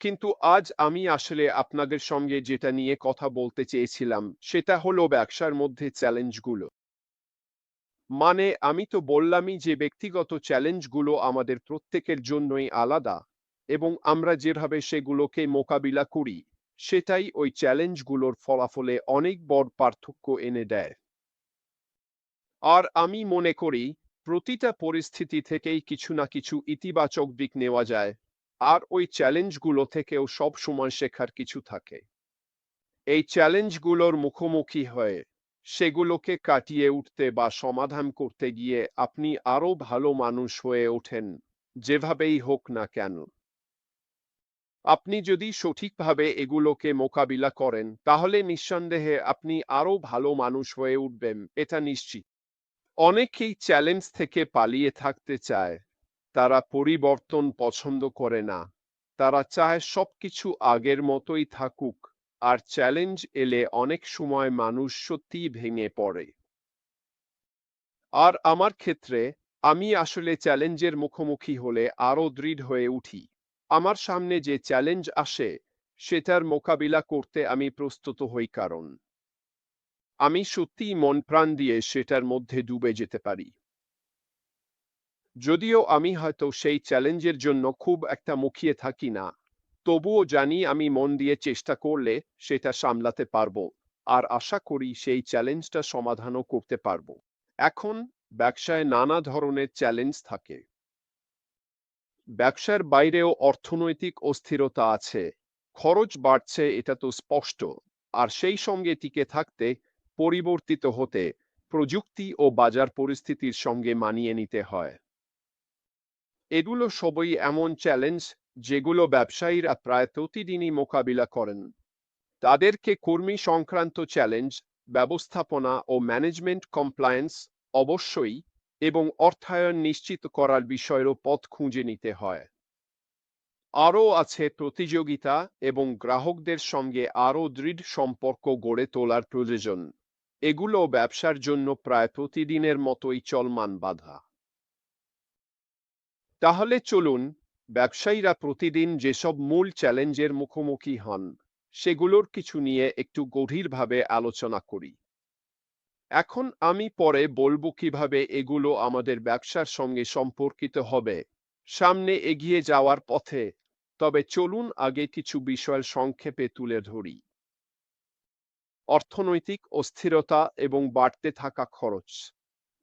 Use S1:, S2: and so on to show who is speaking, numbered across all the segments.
S1: কিন্তু আজ আমি আসলে আপনাদের সঙ্গে যেটা নিয়ে কথা বলতে চেয়েছিলাম, সেটা হলো ব্যবসার মধ্যে চ্যালেঞ্জগুলো। মানে আমি তো বললামই যে ব্যক্তিগত চ্যালেঞ্জগুলো আমাদের প্রত্যেকের জন্যই আলাদা এবং আমরা যেভাবে সেগুলোকে মোকাবিলা করি, সেটাই ওই চ্যালেঞ্জগুলোর ফলাফলে অনেক বড় পার্থক্য এনে দেয়। আর আমি মনে করি, প্রতিটা পরিস্থিতি থেকেই কিছু না কিছু ইতিবাচক দিক নেওয়া যায়। আর ওই চ্যালেঞ্জগুলো থেকেও সব সময় শেখার কিছু থাকে। এই চ্যালেঞ্জগুলোর মুখোমুখি হয়ে সেগুলোকে কাটিয়ে উঠতে বা সমাধান করতে গিয়ে আপনি আরও ভালো মানুষ হয়ে ওঠেন, যেভাবেই হোক না কেন। আপনি যদি সঠিকভাবে এগুলোকে মোকাবিলা করেন, তাহলে নিঃসন্দেহে আপনি আরও ভালো মানুষ হয়ে উঠবেন, এটা নিশ্চিত। অনেকেই চ্যালেঞ্জ থেকে পালিয়ে থাকতে চায়। তারা পরিবর্তন পছন্দ করে না। তারা চায় সবকিছু আগের মতোই থাকুক, আর চ্যালেঞ্জ এলে অনেক সময় মানুষ সত্যিই ভেঙে পড়ে। আর আমার ক্ষেত্রে, আমি আসলে চ্যালেঞ্জের মুখোমুখি হলে আরও দৃঢ় হয়ে উঠি। আমার সামনে যে চ্যালেঞ্জ আসে, সেটার মোকাবিলা করতে আমি প্রস্তুত হই কারণ, আমি সত্যিই মন প্রাণ দিয়ে সেটার মধ্যে ডুবে যেতে পারি। যদিও আমি হয়তো সেই চ্যালেঞ্জের জন্য খুব একটা মুখিয়ে থাকি না, তবুও জানি আমি মন দিয়ে চেষ্টা করলে সেটা সামলাতে পারব, আর আশা করি সেই চ্যালেঞ্জটা সমাধানও করতে পারব। এখন ব্যবসায় নানা ধরনের চ্যালেঞ্জ থাকে। ব্যবসার বাইরেও অর্থনৈতিক অস্থিরতা আছে, খরচ বাড়ছে এটা তো স্পষ্ট, আর সেই সঙ্গে টিকে থাকতে, পরিবর্তিত হতে প্রযুক্তি ও বাজার পরিস্থিতির সঙ্গে মানিয়ে নিতে হয়। এগুলো সবই এমন চ্যালেঞ্জ যেগুলো ব্যবসায়ীরা প্রায় প্রতিদিনই মোকাবিলা করেন। তাদেরকে কর্মী সংক্রান্ত চ্যালেঞ্জ ব্যবস্থাপনা ও ম্যানেজমেন্ট কমপ্লায়েন্স অবশ্যই এবং অর্থায়ন নিশ্চিত করার বিষয়েরও পথ খুঁজে নিতে হয়। আরও আছে প্রতিযোগিতা এবং গ্রাহকদের সঙ্গে আরও দৃঢ় সম্পর্ক গড়ে তোলার প্রয়োজন। এগুলো ব্যবসার জন্য প্রায় প্রতিদিনের মতোই চলমান বাধা। তাহলে চলুন ব্যবসায়ীরা প্রতিদিন যেসব মূল চ্যালেঞ্জের মুখোমুখি হন, সেগুলোর কিছু নিয়ে একটু গভীরভাবে আলোচনা করি। এখন আমি পরে বলব কীভাবে এগুলো আমাদের ব্যবসার সঙ্গে সম্পর্কিত হবে। সামনে এগিয়ে যাওয়ার পথে, তবে চলুন আগে কিছু বিষয় সংক্ষেপে তুলে ধরি। অর্থনৈতিক অস্থিরতা এবং বাড়তে থাকা খরচ।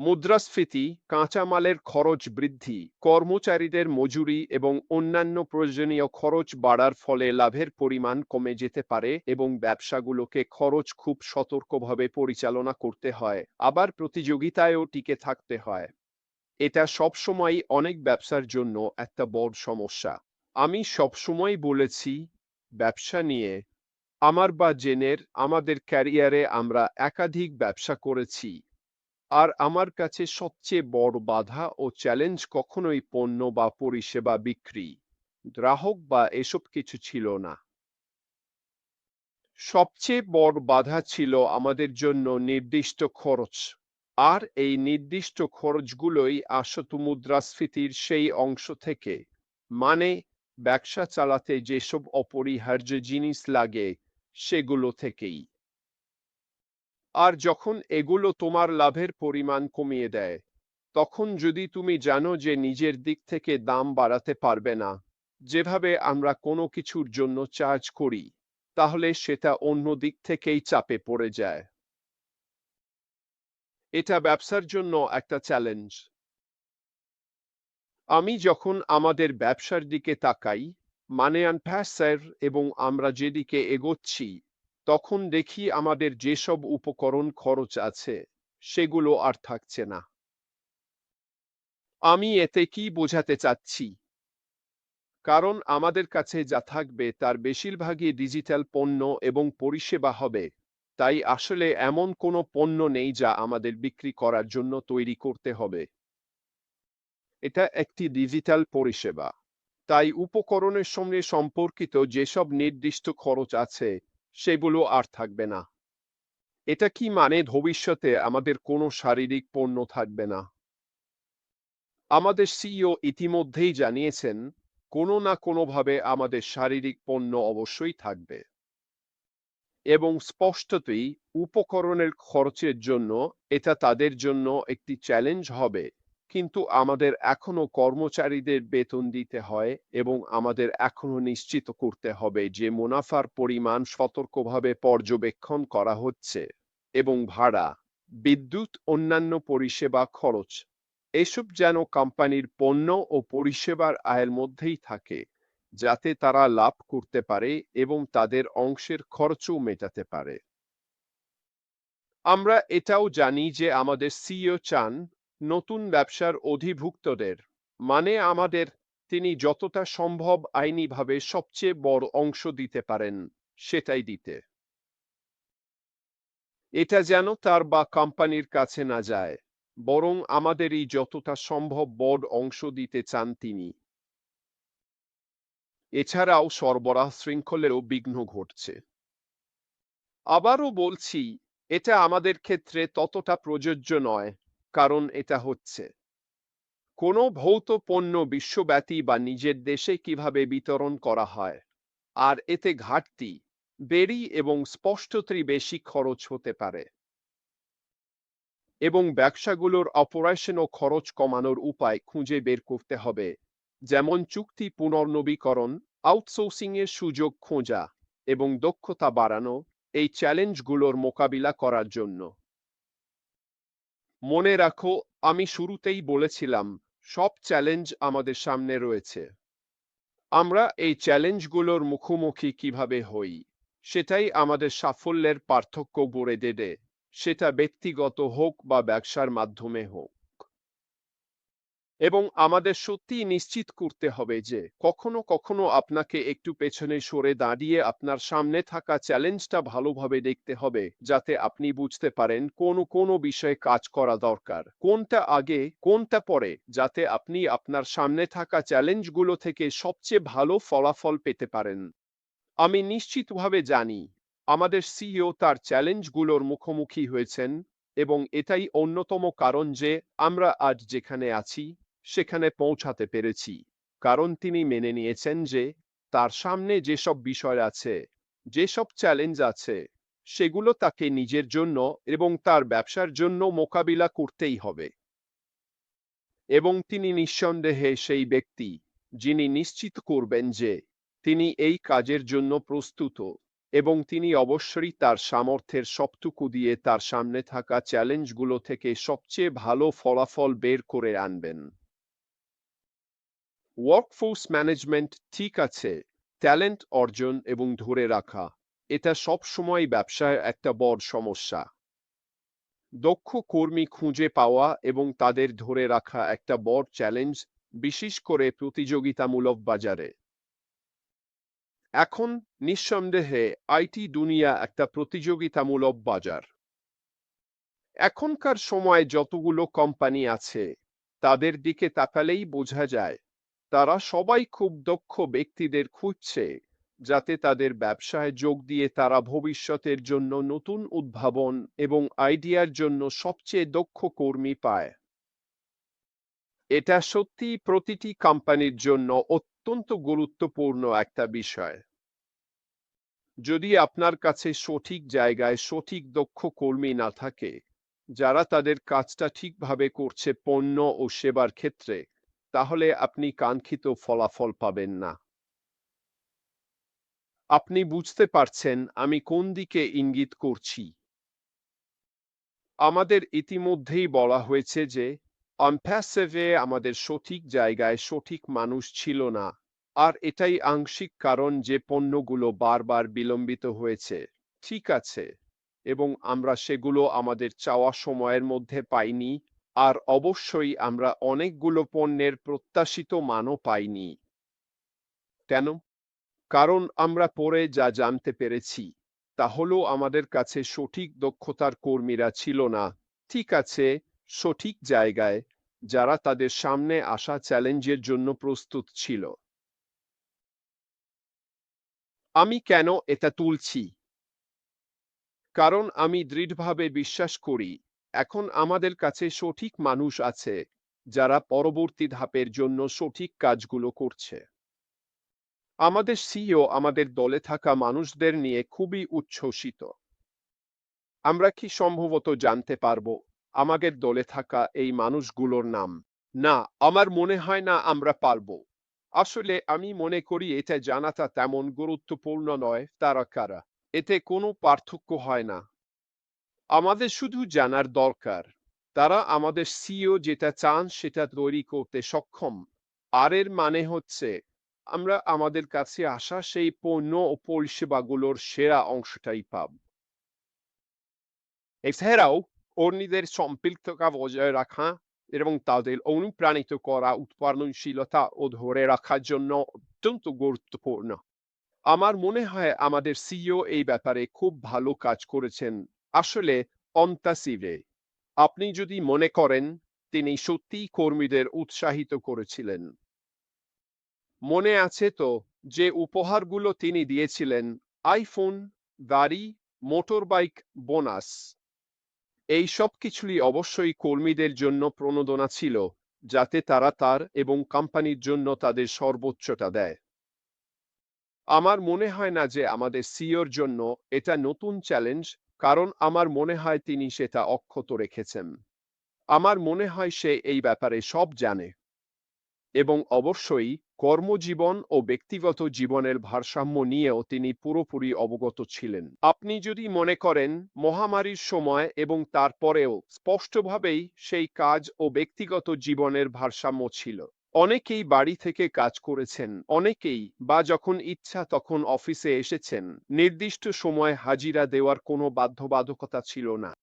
S1: মুদ্রাস্ফীতি, কাঁচামালের খরচ বৃদ্ধি, কর্মচারীদের মজুরি এবং অন্যান্য প্রয়োজনীয় খরচ বাড়ার ফলে লাভের পরিমাণ কমে যেতে পারে এবং ব্যবসাগুলোকে খরচ খুব সতর্কভাবে পরিচালনা করতে হয়, আবার প্রতিযোগিতায়ও টিকে থাকতে হয়। এটা সবসময় অনেক ব্যবসার জন্য একটা বড় সমস্যা। আমি সবসময় বলেছি, ব্যবসা নিয়ে, আমার বা জেনের, আমাদের ক্যারিয়ারে আমরা একাধিক ব্যবসা করেছি। আর আমার কাছে সবচেয়ে বড় বাধা ও চ্যালেঞ্জ কখনোই পণ্য বা পরিষেবা বিক্রি, গ্রাহক বা এসব কিছু ছিল না। সবচেয়ে বড় বাধা ছিল আমাদের জন্য নির্দিষ্ট খরচ, আর এই নির্দিষ্ট খরচগুলোই আসত মুদ্রাস্ফীতির সেই অংশ থেকে মানে ব্যবসা চালাতে যেসব অপরিহার্য জিনিস লাগে সেগুলো থেকেই। আর যখন এগুলো তোমার লাভের পরিমাণ কমিয়ে দেয়, তখন যদি তুমি জানো যে নিজের দিক থেকে দাম বাড়াতে পারবে না, যেভাবে আমরা কোনো কিছুর জন্য চার্জ করি, তাহলে সেটা অন্য দিক থেকেই চাপে পড়ে যায়। এটা ব্যবসার জন্য একটা চ্যালেঞ্জ আমি যখন আমাদের ব্যবসার দিকে তাকাই মানে আনফ্যাসার এবং আমরা যেদিকে এগোচ্ছি তখন দেখি আমাদের যেসব উপকরণ খরচ আছে, সেগুলো আর থাকছে না। আমি এতে কি বোঝাতে চাচ্ছি? কারণ আমাদের কাছে যা থাকবে তার বেশিরভাগই ডিজিটাল পণ্য এবং পরিষেবা হবে, তাই আসলে এমন কোনো পণ্য নেই যা আমাদের বিক্রি করার জন্য তৈরি করতে হবে। এটা একটি ডিজিটাল পরিষেবা, তাই উপকরণের সঙ্গে সম্পর্কিত যেসব নির্দিষ্ট খরচ আছে সেগুলো আর থাকবে না। এটা কি মানে ভবিষ্যতে আমাদের কোনো শারীরিক পণ্য থাকবে না? আমাদের সিইও ইতিমধ্যেই জানিয়েছেন, কোনো না কোনোভাবে আমাদের শারীরিক পণ্য অবশ্যই থাকবে। এবং স্পষ্টতই উপকরণের খরচের জন্য এটা তাদের জন্য একটি চ্যালেঞ্জ হবে। কিন্তু আমাদের এখনও কর্মচারীদের বেতন দিতে হয় এবং আমাদের এখনও নিশ্চিত করতে হবে যে মুনাফার পরিমাণ সতর্কভাবে পর্যবেক্ষণ করা হচ্ছে এবং ভাড়া, বিদ্যুৎ, অন্যান্য পরিষেবা খরচ এসব যেন কোম্পানির পণ্য ও পরিষেবার আয়ের মধ্যেই থাকে যাতে তারা লাভ করতে পারে এবং তাদের অংশের খরচও মেটাতে পারে। আমরা এটাও জানি যে আমাদের সিইও চান নতুন ব্যবসার অধিভুক্তদের। মানে আমাদের, তিনি যতটা সম্ভব আইনিভাবে সবচেয়ে বড় অংশ দিতে পারেন, সেটাই দিতে। এটা যেন তার বা কোম্পানির কাছে না যায়, বরং আমাদেরই যতটা সম্ভব বড় অংশ দিতে চান তিনি। এছাড়াও সরবরাহ শৃঙ্খলেরও বিঘ্ন ঘটছে। আবারও বলছি, এটা আমাদের ক্ষেত্রে ততটা প্রযোজ্য নয়। কারণ এটা হচ্ছে। কোনো ভৌত পণ্য বিশ্বব্যাপী বা নিজের দেশে কীভাবে বিতরণ করা হয়, আর এতে ঘাটতি বেরি এবং স্পষ্টতই বেশি খরচ হতে পারে। এবং ব্যবসাগুলোর অপারেশন ও খরচ কমানোর উপায় খুঁজে বের করতে হবে, যেমন চুক্তি পুনর্নবীকরণ আউটসোর্সিং এর সুযোগ খোঁজা এবং দক্ষতা বাড়ানো এই চ্যালেঞ্জগুলোর মোকাবিলা করার জন্য। মনে রাখো, আমি শুরুতেই বলেছিলাম, সব চ্যালেঞ্জ আমাদের সামনে রয়েছে। আমরা এই চ্যালেঞ্জগুলোর মুখোমুখি কীভাবে হই, সেটাই আমাদের সাফল্যের পার্থক্য গড়ে দেবে, সেটা ব্যক্তিগত হোক বা ব্যবসার মাধ্যমে হোক। এবং আমাদের সত্যি নিশ্চিত করতে হবে যে কখনো কখনো আপনাকে একটু পেছনে সরে দাঁড়িয়ে আপনার সামনে থাকা চ্যালেঞ্জটা ভালোভাবে দেখতে হবে, যাতে আপনি বুঝতে পারেন কোন কোন বিষয়ে কাজ করা দরকার, কোনটা আগে, কোনটা পরে, যাতে আপনি আপনার সামনে থাকা চ্যালেঞ্জগুলো থেকে সবচেয়ে ভালো ফলাফল পেতে পারেন। আমি নিশ্চিতভাবে জানি, আমাদের সিইও তার চ্যালেঞ্জগুলোর মুখোমুখি হয়েছেন এবং এটাই অন্যতম কারণ যে আমরা আজ যেখানে আছি সেখানে পৌঁছাতে পেরেছি। কারণ তিনি মেনে নিয়েছেন যে, তার সামনে যেসব বিষয় আছে, যেসব চ্যালেঞ্জ আছে, সেগুলো তাকে নিজের জন্য এবং তার ব্যবসার জন্য মোকাবিলা করতেই হবে। এবং তিনি নিঃসন্দেহে সেই ব্যক্তি যিনি নিশ্চিত করবেন যে, তিনি এই কাজের জন্য প্রস্তুত এবং তিনি অবশ্যই তার সামর্থ্যের সবটুকু দিয়ে তার সামনে থাকা চ্যালেঞ্জগুলো থেকে সবচেয়ে ভালো ফলাফল বের করে আনবেন। ওয়ার্কফোর্স ম্যানেজমেন্ট ঠিক আছে, ট্যালেন্ট অর্জন এবং ধরে রাখা, এটা সব সময় ব্যবসায় একটা বড় সমস্যা। দক্ষ কর্মী খুঁজে পাওয়া এবং তাদের ধরে রাখা একটা বড় চ্যালেঞ্জ বিশেষ করে প্রতিযোগিতামূলক বাজারে। এখন নিঃসন্দেহে আইটি দুনিয়া একটা প্রতিযোগিতামূলক বাজার। এখনকার সময় যতগুলো কোম্পানি আছে, তাদের দিকে তাকালেই বোঝা যায় তারা সবাই খুব দক্ষ ব্যক্তিদের খুঁজছে, যাতে তাদের ব্যবসায় যোগ দিয়ে তারা ভবিষ্যতের জন্য নতুন উদ্ভাবন এবং আইডিয়ার জন্য সবচেয়ে দক্ষ কর্মী পায়। এটা সত্যি প্রতিটি কোম্পানির জন্য অত্যন্ত গুরুত্বপূর্ণ একটা বিষয়। যদি আপনার কাছে সঠিক জায়গায় সঠিক দক্ষ কর্মী না থাকে, যারা তাদের কাজটা ঠিকভাবে করছে পণ্য ও সেবার ক্ষেত্রে তাহলে আপনি কাঙ্ক্ষিত ফলাফল পাবেন না। আপনি বুঝতে পারছেন আমি কোন দিকে ইঙ্গিত করছি। আমাদের ইতিমধ্যেই বলা হয়েছে যে অম্প্যাসেভে আমাদের সঠিক জায়গায় সঠিক মানুষ ছিল না। আর এটাই আংশিক কারণ যে পণ্যগুলো বারবার বিলম্বিত হয়েছে। ঠিক আছে। এবং আমরা সেগুলো আমাদের চাওয়া সময়ের মধ্যে পাইনি আর অবশ্যই আমরা অনেকগুলো পণ্যের প্রত্যাশিত মানও পাইনি। কেন? কারণ আমরা পরে যা জানতে পেরেছি, তা হলো আমাদের কাছে সঠিক দক্ষতার কর্মীরা ছিল না। ঠিক আছে, সঠিক জায়গায় যারা তাদের সামনে আসা চ্যালেঞ্জের জন্য প্রস্তুত ছিল। আমি কেন এটা তুলছি? কারণ আমি দৃঢ়ভাবে বিশ্বাস করি এখন আমাদের কাছে সঠিক মানুষ আছে, যারা পরবর্তী ধাপের জন্য সঠিক কাজগুলো করছে। আমাদের সিও আমাদের দলে থাকা মানুষদের নিয়ে খুবই উচ্ছ্বসিত। আমরা কি সম্ভবত জানতে পারব, আমাদের দলে থাকা এই মানুষগুলোর নাম? না, আমার মনে হয় না আমরা পারব। আসলে আমি মনে করি এটা জানাটা তেমন গুরুত্বপূর্ণ নয়, তারা কারা? এতে কোনো পার্থক্য হয় না। আমাদের শুধু জানার দরকার। তারা আমাদের সিও যেটা চান সেটা তৈরি করতে সক্ষম। আর এর মানে হচ্ছে আমরা আমাদের কাছে আসা সেই পণ্য ও পরিষেবাগুলোর সেরা অংশটাই পাব। এছাড়াও কর্মীদের সম্পৃক্ততা বজায় রাখা এবং তাদের অনুপ্রাণিত করা উৎপাদনশীলতা ও ধরে রাখার জন্য অত্যন্ত গুরুত্বপূর্ণ। আমার মনে হয় আমাদের সিও এই ব্যাপারে খুব ভালো কাজ করেছেন। আসলে অন্তাসিভে আপনি যদি মনে করেন, তিনি সত্যিই কর্মীদের উৎসাহিত করেছিলেন। মনে আছে তো, যে উপহারগুলো তিনি দিয়েছিলেন, আইফোন, গাড়ি, মোটরবাইক, বোনাস, এই সব কিছুই অবশ্যই কর্মীদের জন্য প্রণোদনা ছিল, যাতে তারা তার এবং কোম্পানির জন্য তাদের সর্বোচ্চটা দেয়। আমার মনে হয় না যে আমাদের সিওর জন্য এটা নতুন চ্যালেঞ্জ কারণ আমার মনে হয় তিনি সেটা অক্ষত রেখেছেন। আমার মনে হয় সে এই ব্যাপারে সব জানে। এবং অবশ্যই কর্মজীবন ও ব্যক্তিগত জীবনের ভারসাম্য নিয়েও তিনি পুরোপুরি অবগত ছিলেন। আপনি যদি মনে করেন, মহামারীর সময় এবং তারপরেও স্পষ্টভাবেই সেই কাজ ও ব্যক্তিগত জীবনের ভারসাম্য ছিল। অনেকেই বাড়ি থেকে কাজ করেছেন, অনেকেই বা যখন ইচ্ছা তখন অফিসে এসেছেন। নির্দিষ্ট সময় হাজিরা দেওয়ার কোনো বাধ্যবাধকতা ছিল না।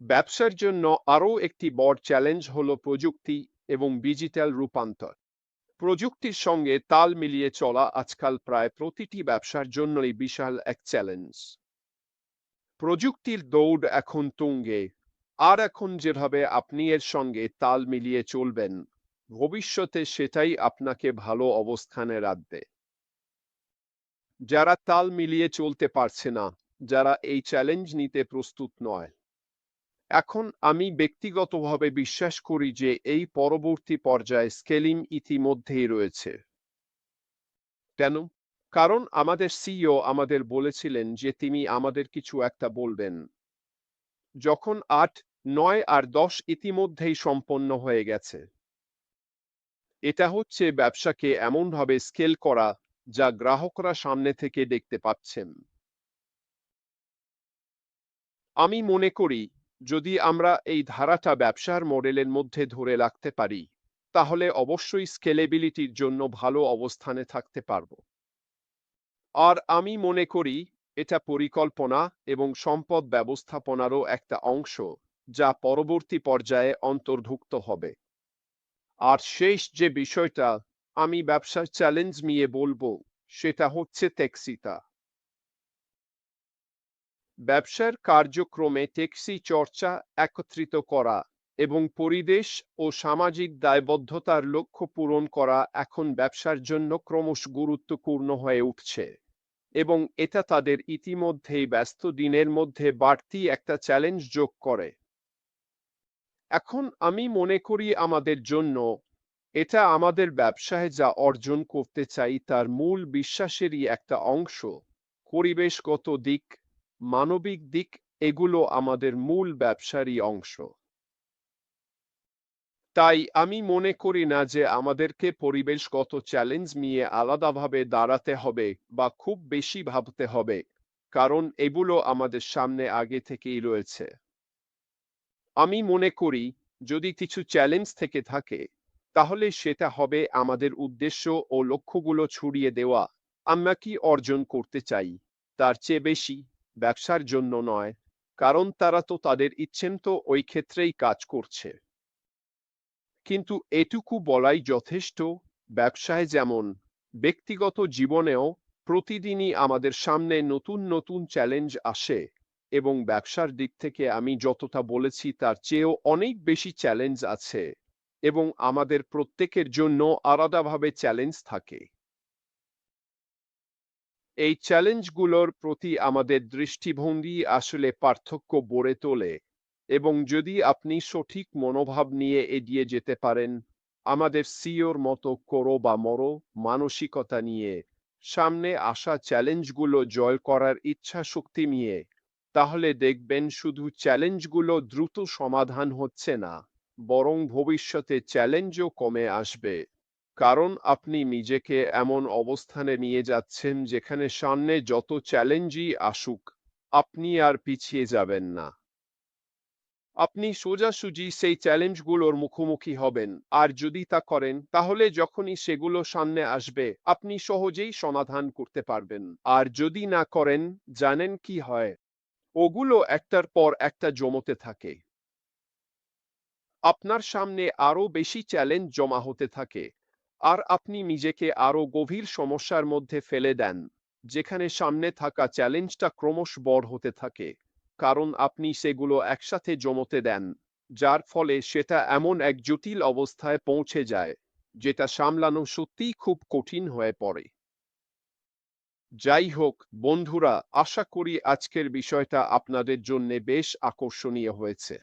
S1: ব্যবসার জন্য আরও একটি বড় চ্যালেঞ্জ হল প্রযুক্তি এবং ডিজিটাল রূপান্তর। প্রযুক্তির সঙ্গে তাল মিলিয়ে চলা আজকাল প্রায় প্রতিটি ব্যবসার জন্যই বিশাল এক চ্যালেঞ্জ। প্রযুক্তির দৌড় এখন তুঙ্গে। আর এখন যেভাবে আপনি এর সঙ্গে তাল মিলিয়ে চলবেন ভবিষ্যতে সেটাই আপনাকে ভালো অবস্থানে রাখবে। যারা তাল মিলিয়ে চলতে পারছে না, যারা এই চ্যালেঞ্জ নিতে প্রস্তুত নয়। এখন আমি ব্যক্তিগতভাবে বিশ্বাস করি যে এই পরবর্তী পর্যায়ে স্কেলিং ইতিমধ্যেই রয়েছে। কেন? কারণ আমাদের সিইও আমাদের বলেছিলেন যে তিনি আমাদের কিছু একটা বলবেন। যখন আট, নয় আর দশ ইতিমধ্যেই সম্পন্ন হয়ে গেছে। এটা হচ্ছে ব্যবসাকে এমনভাবে স্কেল করা যা গ্রাহকরা সামনে থেকে দেখতে পাচ্ছেন। আমি মনে করি, যদি আমরা এই ধারাটা ব্যবসার মডেলের মধ্যে ধরে রাখতে পারি, তাহলে অবশ্যই স্কেলেবিলিটির জন্য ভালো অবস্থানে থাকতে পারব। আর আমি মনে করি, এটা পরিকল্পনা এবং সম্পদ ব্যবস্থাপনারও একটা অংশ যা পরবর্তী পর্যায়ে অন্তর্ভুক্ত হবে। আর শেষ যে বিষয়টা আমি ব্যবসার চ্যালেঞ্জ নিয়ে বলব, সেটা হচ্ছে টেক্সিতা ব্যবসার কার্যক্রমে টেক্সি চর্চা একত্রিত করা এবং পরিবেশ ও সামাজিক দায়বদ্ধতার লক্ষ্য পূরণ করা এখন ব্যবসার জন্য ক্রমশ গুরুত্বপূর্ণ হয়ে উঠছে এবং এটা তাদের ইতিমধ্যেই ব্যস্ত দিনের মধ্যে বাড়তি একটা চ্যালেঞ্জ যোগ করে। এখন আমি মনে করি আমাদের জন্য এটা আমাদের ব্যবসায় যা অর্জন করতে চাই তার মূল বিশ্বাসেরই একটা অংশ। পরিবেশগত দিক, মানবিক দিক, এগুলো আমাদের মূল ব্যবসারই অংশ। তাই আমি মনে করি না যে আমাদেরকে পরিবেশগত চ্যালেঞ্জ নিয়ে আলাদাভাবে দাঁড়াতে হবে বা খুব বেশি ভাবতে হবে, কারণ এগুলো আমাদের সামনে আগে থেকেই রয়েছে। আমি মনে করি, যদি কিছু চ্যালেঞ্জ থেকে থাকে, তাহলে সেটা হবে আমাদের উদ্দেশ্য ও লক্ষ্যগুলো ছড়িয়ে দেওয়া। আমরা কি অর্জন করতে চাই? তার চেয়ে বেশি ব্যবসার জন্য নয়, কারণ তারা তো তাদের ইচ্ছেন তো ওই ক্ষেত্রেই কাজ করছে। কিন্তু এটুকু বলাই যথেষ্ট, ব্যবসায় যেমন ব্যক্তিগত জীবনেও প্রতিদিনই আমাদের সামনে নতুন নতুন চ্যালেঞ্জ আসে। এবং ব্যবসার দিক থেকে আমি যতটা বলেছি, তার চেয়েও অনেক বেশি চ্যালেঞ্জ আছে এবং আমাদের প্রত্যেকের জন্য আলাদাভাবে চ্যালেঞ্জ থাকে। এই চ্যালেঞ্জগুলোর প্রতি আমাদের দৃষ্টিভঙ্গি আসলে পার্থক্য গড়ে তোলে এবং যদি আপনি সঠিক মনোভাব নিয়ে এগিয়ে যেতে পারেন, আমাদের সিওর মতো করো বা মরো মানসিকতা নিয়ে সামনে আসা চ্যালেঞ্জগুলো জয় করার ইচ্ছা শক্তি নিয়ে তাহলে দেখবেন শুধু চ্যালেঞ্জগুলো দ্রুত সমাধান হচ্ছে না, বরং ভবিষ্যতে চ্যালেঞ্জও কমে আসবে। কারণ আপনি নিজেকে এমন অবস্থানে নিয়ে যাচ্ছেন যেখানে সামনে যত চ্যালেঞ্জই আসুক, আপনি আর পিছিয়ে যাবেন না। আপনি সোজাসুজি সেই চ্যালেঞ্জগুলোর মুখোমুখি হবেন। আর যদি তা করেন, তাহলে যখনই সেগুলো সামনে আসবে, আপনি সহজেই সমাধান করতে পারবেন। আর যদি না করেন, জানেন কি হয়? ওগুলো একটার পর একটা জমতে থাকে। আপনার সামনে আরও বেশি চ্যালেঞ্জ জমা হতে থাকে আর আপনি নিজেকে আরও গভীর সমস্যার মধ্যে ফেলে দেন, যেখানে সামনে থাকা চ্যালেঞ্জটা ক্রমশ বড় হতে থাকে, কারণ আপনি সেগুলো একসাথে জমতে দেন, যার ফলে সেটা এমন এক জটিল অবস্থায় পৌঁছে যায়, যেটা সামলানো সত্যিই খুব কঠিন হয়ে পড়ে। যাই হোক বন্ধুরা আশা করি আজকের বিষয়টা আপনাদের জন্য বেশ আকর্ষণীয় হয়েছে।